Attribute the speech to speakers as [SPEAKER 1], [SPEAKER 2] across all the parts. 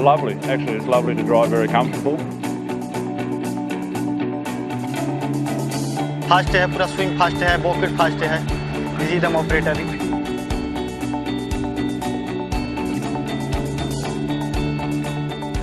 [SPEAKER 1] Lovely. Actually, it's lovely to drive, very comfortable.
[SPEAKER 2] Fast है पूरा swing fast है pocket fast है इजी दम ऑपरेटरिंग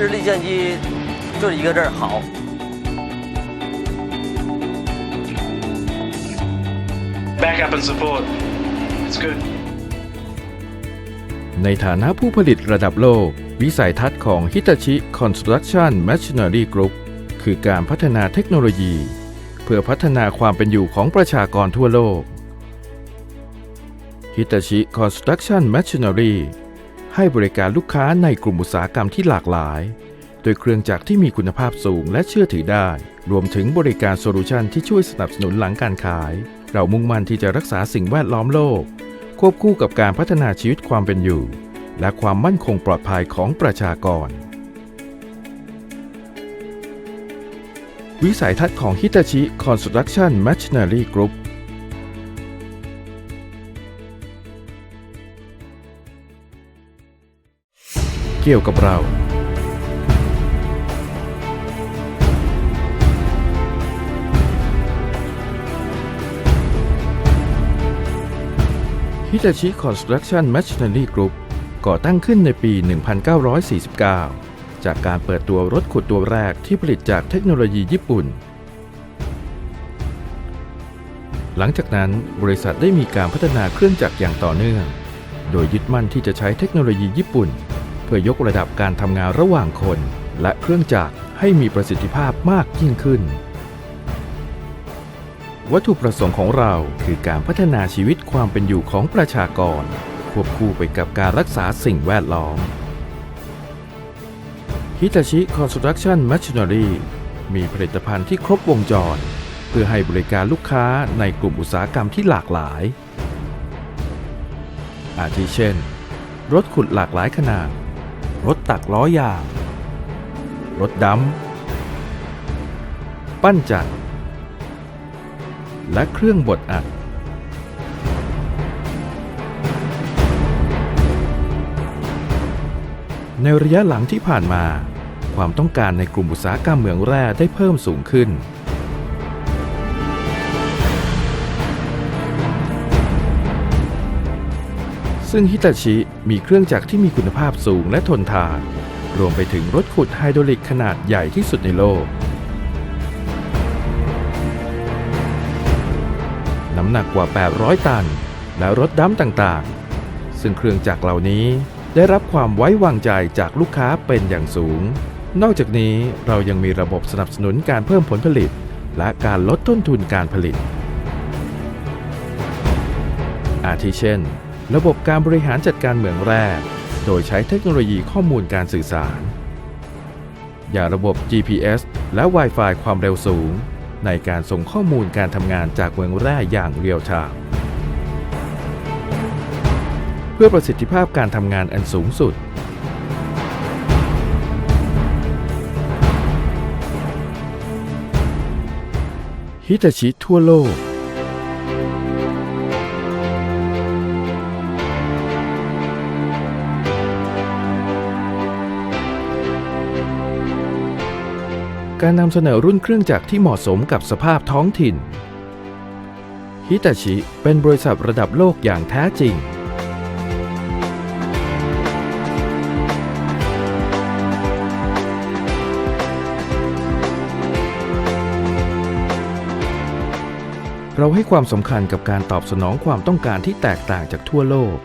[SPEAKER 3] 日历相机就是一个字儿好。
[SPEAKER 4] Backup and support. It's good.
[SPEAKER 5] ในฐานะผู้ผลิตระดับโลก วิสัยทัศน์ของ Hitachi Construction Machinery Group คือการพัฒนาเทคโนโลยี เพื่อพัฒนาความเป็นอยู่ของประชากรทั่วโลก Hitachi Construction Machinery ให้บริการลูกค้าในกลุ่มอุตสาหกรรมที่หลากหลาย โดยเครื่องจักรที่มีคุณภาพสูงและเชื่อถือได้ รวมถึงบริการโซลูชันที่ช่วยสนับสนุนหลังการขาย เรามุ่งมั่นที่จะรักษาสิ่งแวดล้อมโลก ควบคู่กับการพัฒนาชีวิตความเป็นอยู่ และความมั่นคงปลอดภัยของประชากร วิสัยทัศน์ของ Hitachi Construction Machinery Group เกี่ยวกับเรา Hitachi Construction Machinery Group ก่อตั้งขึ้นในปี 1949 จากการเปิดตัวรถขุดตัวแรกที่ผลิตจากเทคโนโลยีญี่ปุ่น หลังจากนั้นบริษัทได้มีการพัฒนาเครื่องจักรอย่างต่อเนื่อง โดยยึดมั่นที่จะใช้เทคโนโลยีญี่ปุ่น เพื่อยกระดับการทำงานระหว่างคน และเครื่องจักรให้มีประสิทธิภาพมากยิ่งขึ้น วัตถุประสงค์ของเราคือการพัฒนาชีวิตความเป็นอยู่ของประชากร ควบคู่ไปกับการรักษาสิ่งแวดล้อม Hitachi Construction Machinery มีผลิตภัณฑ์ที่ครบวงจร เพื่อให้บริการลูกค้าในกลุ่มอุตสาหกรรมที่หลากหลาย อาทิเช่น รถขุดหลากหลายขนาด รถตักล้อยาง รถดำปั้นจักร และเครื่องบดอัด ในระยะหลังที่ผ่านมา ความต้องการในกลุ่มอุตสาหกรรมเหมืองแร่ได้เพิ่มสูงขึ้น ซึ่งฮิตาชิมีเครื่องจักรที่มีคุณภาพสูงและทนทาน รวมไปถึงรถขุดไฮดรอลิกขนาดใหญ่ที่สุดในโลก น้ำหนักกว่า 800 ตัน และรถดัมต่างๆ ซึ่งเครื่องจักรเหล่านี้ได้รับความไว้วางใจจากลูกค้าเป็นอย่างสูง นอกจากนี้เรายังมีระบบสนับสนุนการเพิ่มผลผลิต และการลดต้นทุนการผลิต อาทิเช่น ระบบการบริหารจัดการเหมืองแร่โดยใช้เทคโนโลยีข้อมูลการสื่อสาร อย่างระบบ GPS และ Wi-Fi ความเร็วสูง ในการส่งข้อมูลการทำงานจากเมืองแร่อย่างเรียลไทม์เพื่อประสิทธิภาพการทำงานอันสูงสุด ฮิตาชิทั่วโลก การนำเสนอรุ่นเครื่องจักรที่เหมาะสมกับสภาพท้องถิ่น ฮิตาชิเป็นบริษัทระดับโลกอย่างแท้จริงเราให้ความสำคัญกับการตอบสนองความต้องการที่แตกต่างจากทั่วโลก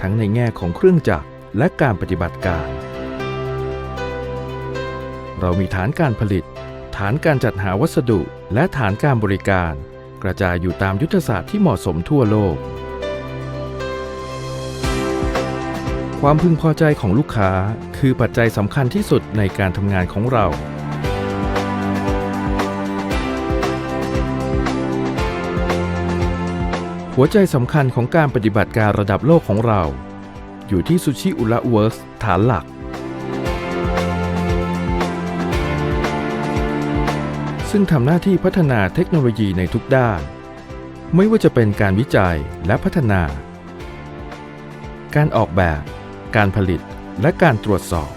[SPEAKER 5] ทั้งในแง่ของเครื่องจักรและการปฏิบัติการ เรามีฐานการผลิต ฐานการจัดหาวัสดุ และฐานการบริการ กระจายอยู่ตามยุทธศาสตร์ที่เหมาะสมทั่วโลก ความพึงพอใจของลูกค้าคือปัจจัยสำคัญที่สุดในการทำงานของเราหัวใจสำคัญของการปฏิบัติการระดับโลกของเรา อยู่ที่ซูชิอุระเวิร์สฐานหลัก ซึ่งทำหน้าที่พัฒนาเทคโนโลยีในทุกด้าน ไม่ว่าจะเป็นการวิจัยและพัฒนา การออกแบบ การผลิตและการตรวจสอบ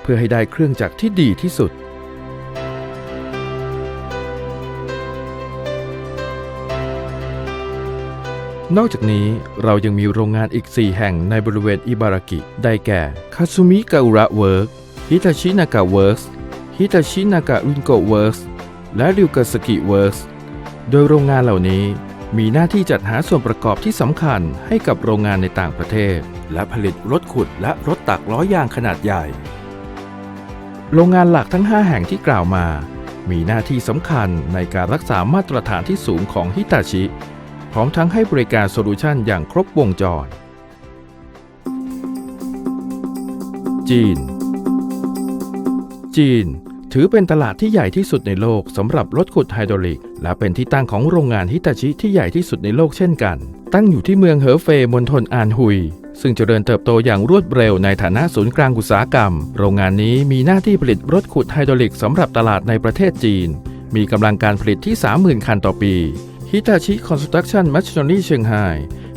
[SPEAKER 5] เพื่อให้ได้เครื่องจักรที่ดีที่สุด นอกจากนี้เรายังมีโรงงานอีก 4 แห่งในบริเวณอิบารากิ ได้แก่คาซูมิกาอุระเวิร์กฮิตาชินากะเวิร์ก ฮิตาชินากะรินโกเวิร์กและริวกาสกิเวิร์กโดยโรงงานเหล่านี้มีหน้าที่จัดหาส่วนประกอบที่สำคัญให้กับโรงงานในต่างประเทศ และผลิตรถขุดและรถตักล้อยางขนาดใหญ่ โรงงานหลักทั้ง 5 แห่งที่กล่าวมา มีหน้าที่สำคัญในการรักษามาตรฐานที่สูงของฮิตาชิ พร้อมทั้งให้บริการโซลูชันอย่างครบวงจร จีน จีน ถือเป็นตลาดที่ใหญ่ที่สุดในโลกสำหรับรถขุดไฮดรอลิก และเป็นที่ตั้งของโรงงานฮิตาชิที่ใหญ่ที่สุดในโลกเช่นกัน ตั้งอยู่ที่เมืองเหอเฟยมณฑลอานฮุย ซึ่งเจริญเติบโตอย่างรวดเร็วในฐานะศูนย์กลางอุตสาหกรรม โรงงานนี้มีหน้าที่ผลิตรถขุดไฮดรอลิกสำหรับตลาดในประเทศจีน มีกำลังการผลิตที่ 30,000 คันต่อปีฮิตาชิคอนสตรักชั่นแมชชีนอรี่เชียงไฮ้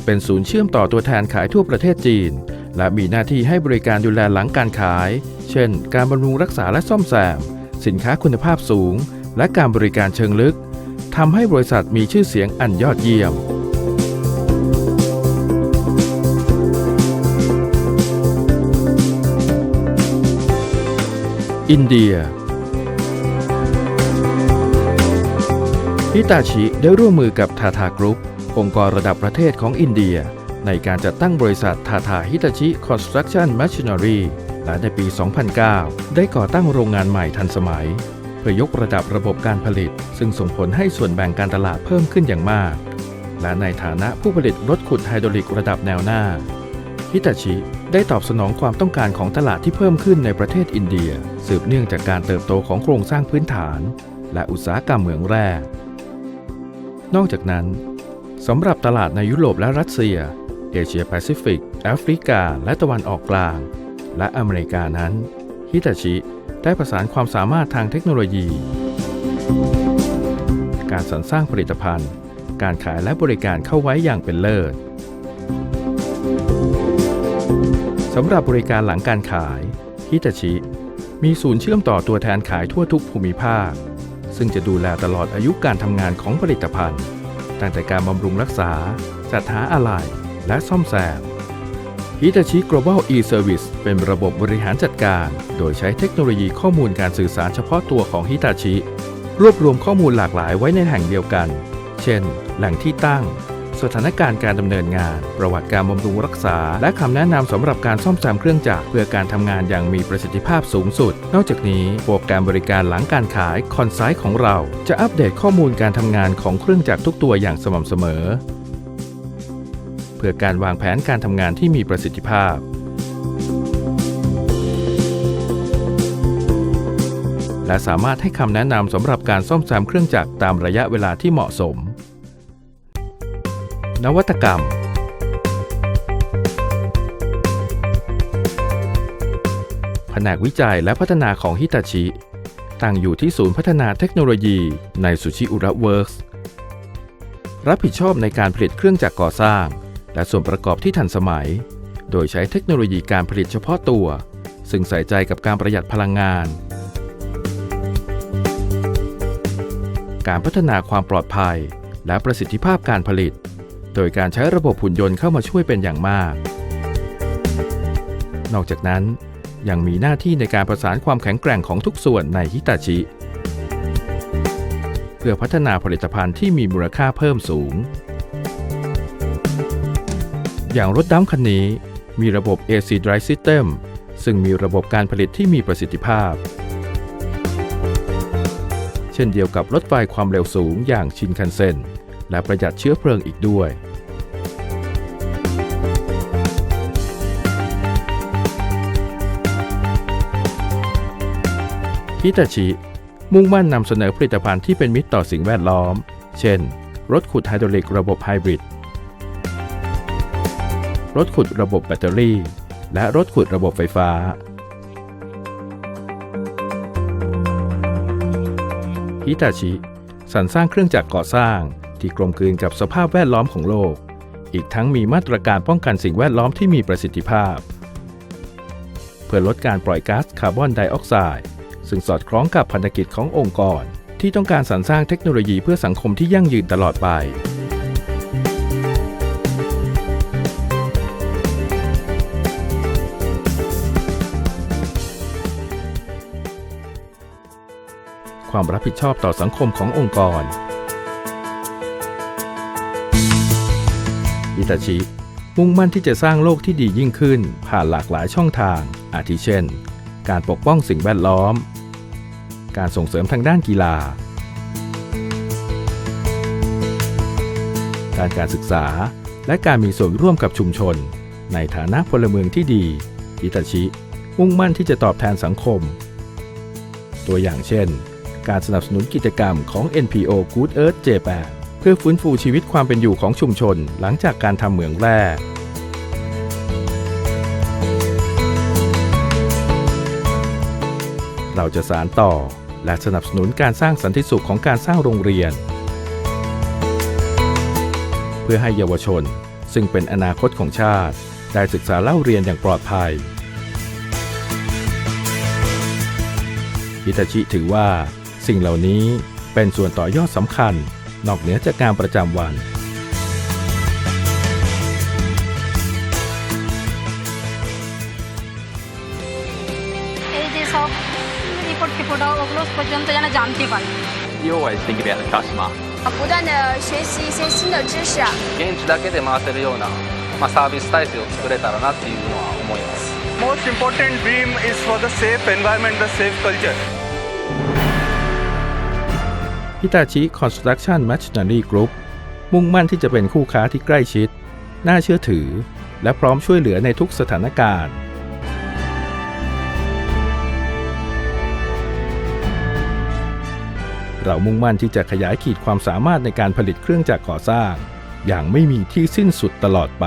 [SPEAKER 5] เป็นศูนย์เชื่อมต่อตัวแทนขายทั่วประเทศจีน และมีหน้าที่ให้บริการดูแลหลังการขาย เช่น การบำรุงรักษาและซ่อมแซม สินค้าคุณภาพสูง และการบริการเชิงลึกทำให้บริษัทมีชื่อเสียงอันยอดเยี่ยม อินเดียฮิตาชิได้ร่วมมือกับทาทากรุ๊ปองค์กรระดับประเทศของอินเดีย ในการจัดตั้งบริษัททาทาฮิตาชิคอนสตรักชั่นแมชชีนอรีและในปี 2009 ได้ก่อตั้งโรงงานใหม่ทันสมัย เพื่อยกระดับระบบการผลิต ซึ่งส่งผลให้ส่วนแบ่งการตลาดเพิ่มขึ้นอย่างมาก และในฐานะผู้ผลิตรถขุดไฮดรอลิกระดับแนวหน้าฮิตาชิได้ตอบสนองความต้องการของตลาดที่เพิ่มขึ้นในประเทศอินเดีย สืบเนื่องจากการเติบโตของโครงสร้างพื้นฐาน และอุตสาหกรรมเหมืองแร่นอกจากนั้นสำหรับตลาดในยุโรปและรัสเซีย เอเชียแปซิฟิก แอฟริกา และตะวันออกกลาง และอเมริกานั้น ฮิตาชิได้ประสานความสามารถทางเทคโนโลยี การสรรสร้างผลิตภัณฑ์ การขายและบริการเข้าไว้อย่างเป็นเลิศสำหรับบริการหลังการขาย ฮิตาชิ มีศูนย์เชื่อมต่อตัวแทนขายทั่วทุกภูมิภาค ซึ่งจะดูแลตลอดอายุการทำงานของผลิตภัณฑ์ ตั้งแต่การบำรุงรักษา จัดหาอะไหล่ และซ่อมแซม Hitachi Global e-Service เป็นระบบบริหารจัดการ โดยใช้เทคโนโลยีข้อมูลการสื่อสารเฉพาะตัวของ Hitachi รวบรวมข้อมูลหลากหลายไว้ในแห่งเดียวกัน เช่น แหล่งที่ตั้ง สถานการณ์การดำเนินงาน ประวัติการบำรุงรักษา และคำแนะนำสำหรับการซ่อมแซมเครื่องจักรเพื่อการทำงานอย่างมีประสิทธิภาพสูงสุด นอกจากนี้โปรแกรมบริการหลังการขายคอนไซต์ของเรา จะอัปเดตข้อมูลการทำงานของเครื่องจักรทุกตัวอย่างสม่ำเสมอ เพื่อการวางแผนการทำงานที่มีประสิทธิภาพ และสามารถให้คำแนะนำสำหรับการซ่อมแซมเครื่องจักรตามระยะเวลาที่เหมาะสม นวัตกรรมแผนกวิจัยและพัฒนาของฮิตาชิ ตั้งอยู่ที่ศูนย์พัฒนาเทคโนโลยีในสุชิอุระเวิร์กรับผิดชอบในการผลิตเครื่องจักรก่อสร้าง และส่วนประกอบที่ทันสมัย โดยใช้เทคโนโลยีการผลิตเฉพาะตัว ซึ่งใส่ใจกับการประหยัดพลังงาน การพัฒนาความปลอดภัย และประสิทธิภาพการผลิต โดยการใช้ระบบหุ่นยนต์เข้ามาช่วยเป็นอย่างมาก นอกจากนั้นยังมีหน้าที่ในการประสานความแข็งแกร่งของทุกส่วนในฮิตาชิ เพื่อพัฒนาผลิตภัณฑ์ที่มีมูลค่าเพิ่มสูง อย่างรถดำคันนี้มีระบบ AC Drive System ซึ่งมีระบบการผลิตที่มีประสิทธิภาพ เช่นเดียวกับรถไฟความเร็วสูงอย่างชินคันเซ็นและประหยัดเชื้อเพลิงอีกด้วย ฮิตาชิ มุ่งมั่นนำเสนอผลิตภัณฑ์ที่เป็นมิตรต่อสิ่งแวดล้อม เช่น รถขุดไฮดรอลิกระบบไฮบริด รถขุดระบบแบตเตอรี่ และรถขุดระบบไฟฟ้า ฮิตาชิ สรรสร้างเครื่องจักรก่อสร้างที่กลมกลืนกับสภาพแวดล้อมของโลก อีกทั้งมีมาตรการป้องกันสิ่งแวดล้อมที่มีประสิทธิภาพ เพื่อลดการปล่อยก๊าซคาร์บอนไดออกไซด์ ซึ่งสอดคล้องกับพันธกิจขององค์กร ที่ต้องการสรรสร้างเทคโนโลยีเพื่อสังคมที่ยั่งยืนตลอดไป ความรับผิดชอบต่อสังคมขององค์กร อิตาชิ มุ่งมั่นที่จะสร้างโลกที่ดียิ่งขึ้น ผ่านหลากหลายช่องทาง อาทิเช่น การปกป้องสิ่งแวดล้อม การส่งเสริมทางด้านกีฬา การการศึกษา และการมีส่วนร่วมกับชุมชน ในฐานะพลเมืองที่ดี อิตาชิ มุ่งมั่นที่จะตอบแทนสังคม ตัวอย่างเช่น การสนับสนุนกิจกรรมของ NPO Good Earth Japan เพื่อฟื้นฟูชีวิตความเป็นอยู่ของชุมชน หลังจากการทำเหมืองแร่เราจะสารต่อ และสนับสนุนการสร้างสันติสุขของการสร้างโรงเรียน เพื่อให้เยาวชน ซึ่งเป็นอนาคตของชาติ ได้ศึกษาเล่าเรียนอย่างปลอดภัยฮิตาชิถือว่า สิ่งเหล่านี้เป็นส่วนต่อยอดสำคัญ นอกเหนือจากการประจำวัน
[SPEAKER 6] You always think about the customer.
[SPEAKER 7] 不断的学习一些新的知识。
[SPEAKER 6] 現地だけで回せるような、まあ、サービス体制を作れたらなっていうのは思います。
[SPEAKER 8] Most important dream is for the safe environment, the safe culture.
[SPEAKER 5] ฮิตาชิ Construction Machinery Group มุ่งมั่นที่จะเป็นคู่ค้าที่ใกล้ชิด น่าเชื่อถือ และพร้อมช่วยเหลือในทุกสถานการณ์เรามุ่งมั่นที่จะขยายขีดความสามารถในการผลิตเครื่องจักรก่อสร้าง อย่างไม่มีที่สิ้นสุดตลอดไป